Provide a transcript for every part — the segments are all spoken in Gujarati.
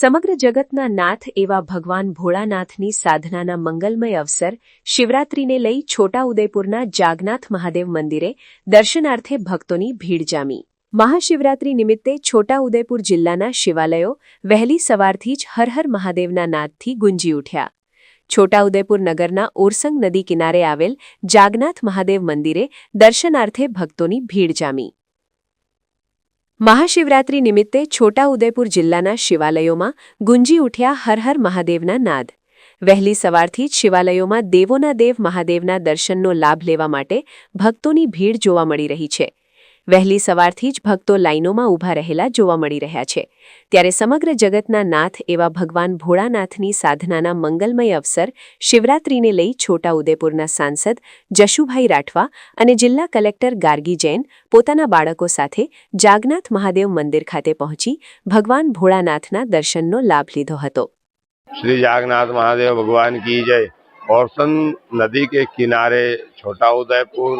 સમગ્ર જગતના નાથ એવા ભગવાન ભોળાનાથની સાધનાના મંગલમય અવસર શિવરાત્રીને લઈ છોટાઉદેપુરના જાગનાથ મહાદેવ મંદિરે દર્શનાર્થે ભક્તોની ભીડ જામી. મહાશિવરાત્રી નિમિત્તે છોટાઉદેપુર જિલ્લાના શિવાલયો વહેલી સવારથી જ હર હર મહાદેવના નાદથી ગુંજી ઉઠ્યા. છોટાઉદેપુર નગરના ઓરસંગ નદી કિનારે આવેલ જાગનાથ મહાદેવ મંદિરે દર્શનાર્થે ભક્તોની ભીડ જામી. મહાશિવરાત્રી નિમિત્તે છોટાઉદેપુર જિલ્લાના શિવાલયોમાં ગુંજી ઉઠ્યા હર હર મહાદેવના નાદ. વહેલી સવારથી જ શિવાલયોમાં દેવોના દેવ મહાદેવના દર્શનનો લાભ લેવા માટે ભક્તોની ભીડ જોવા મળી રહી છે. વહેલી સવારથી જ ભક્તો લાઇનોમાં ઊભા રહેલા જોવા મળી રહ્યા છે. ત્યારે સમગ્ર જગતના નાથ એવા ભગવાન ભોળાનાથની સાધનાના મંગલમય અવસર શિવરાત્રીને લઈ છોટાઉદેપુરના સાંસદ જશુભાઈ રાઠવા અને જિલ્લા કલેક્ટર ગાર્ગી જૈન પોતાના બાળકો સાથે જાગનાથ મહાદેવ મંદિર ખાતે પહોંચી ભગવાન ભોળાનાથના દર્શનનો લાભ લીધો હતો. શ્રી જાગનાથ મહાદેવ ભગવાन કી જય. ઓરસન નદી કે કિનારે છોટાઉદેપુર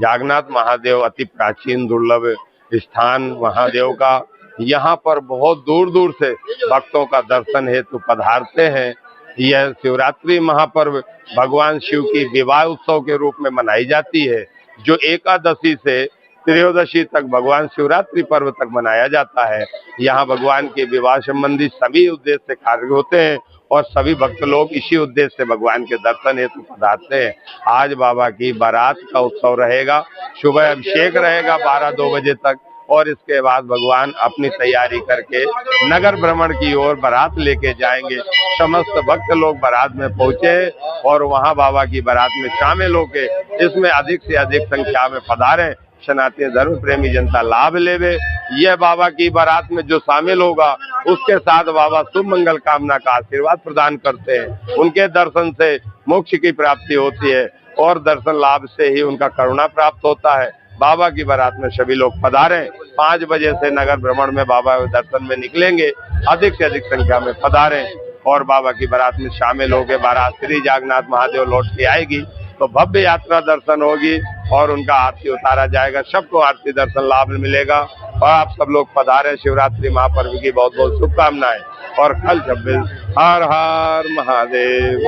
जागन्नाथ महादेव अति प्राचीन दुर्लभ स्थान महादेव का। यहाँ पर बहुत दूर दूर से भक्तों का दर्शन हेतु पधारते हैं। यह शिवरात्रि महापर्व भगवान शिव की विवाह उत्सव के रूप में मनाई जाती है, जो एकादशी से त्रयोदशी तक भगवान शिवरात्रि पर्व तक मनाया जाता है। यहाँ भगवान के विवाह संबंधी सभी उद्देश्य कार्य होते हैं। और सभी भक्त लोग इसी उद्देश्य से भगवान के दर्शन हेतु पधारते हैं। आज बाबा की बारात का उत्सव रहेगा। सुबह अभिषेक रहेगा बारह दो बजे तक और इसके बाद भगवान अपनी तैयारी करके नगर भ्रमण की ओर बारात लेके जाएँगे। समस्त भक्त लोग बारात में पहुँचे और वहाँ बाबा की बारात में शामिल होके इसमें अधिक से अधिक संख्या में पधारे। सनातन धर्म प्रेमी जनता लाभ लेवे। यह बाबा की बारात में जो शामिल होगा, उसके साथ बाबा शुभ मंगल कामना का आशीर्वाद प्रदान करते हैं। उनके दर्शन से मोक्ष की प्राप्ति होती है और दर्शन लाभ से ही उनका करुणा प्राप्त होता है। बाबा की बारात में सभी लोग पधारे। पाँच बजे से नगर भ्रमण में बाबा के दर्शन में निकलेंगे। अधिक से अधिक संख्या में पधारे और बाबा की बारात में शामिल होकर बारात श्री जागन्नाथ महादेव लौट के आएगी। तो भव्य यात्रा दर्शन होगी और उनका आरती उतारा जाएगा। सबको आरती दर्शन लाभ मिलेगा। और आप सब लोग पधारे शिवरात्रि महापर्व की बहुत बहुत शुभकामनाएं और कल छब्बीस हर हर महादेव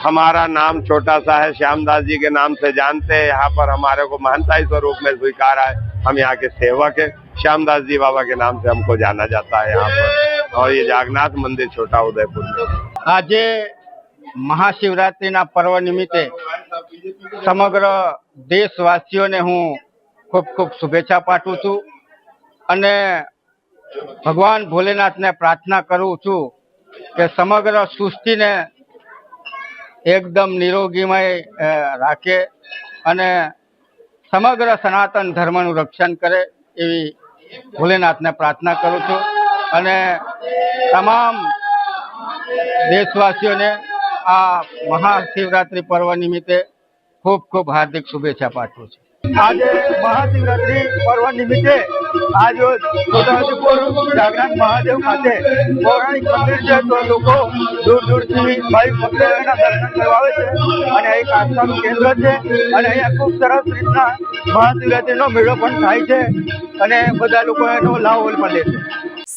हमारा नाम छोटा सा है श्यामदास जी के नाम से जानते हैं यहाँ पर हमारे को महंताई स्वरूप में स्वीकारा है हम यहाँ के सेवक है श्यामदास जी बाबा के नाम से हमको जाना जाता है यहाँ पर और ये जागन्नाथ मंदिर छोटा उदयपुर में આજે મહાશિવરાત્રિના પર્વ નિમિત્તે સમગ્ર દેશવાસીઓને હું ખૂબ ખૂબ શુભેચ્છા પાઠવું છું અને ભગવાન ભોલેનાથને પ્રાર્થના કરું છું કે સમગ્ર સૃષ્ટિને એકદમ નિરોગીમય રાખે અને સમગ્ર સનાતન ધર્મનું રક્ષણ કરે એવી ભોલેનાથને પ્રાર્થના કરું છું અને તમામ દેશવાસીઓને આ મહાશિવરાત્રિ પર્વ નિમિત્તે ખૂબ ખૂબ હાર્દિક શુભેચ્છા પાઠવું છું. આજે મહાશિવરાત્રિ પર્વ નિમિત્તે આજ છોટાઉદેપુર જાગરણ મહાદેવ ખાતે પૌરાણિક મંદિર છે, તો લોકો દૂર દૂરથી ભાઈ ભક્તો દર્શન કરવા આવે છે અને એક આસ્થાનું કેન્દ્ર છે. અને અહીંયા ખૂબ સરસ રીતના મહાશિવરાત્રિનો મેળો પણ થાય છે અને બધા લોકો એનો લાભ પણ લે છે.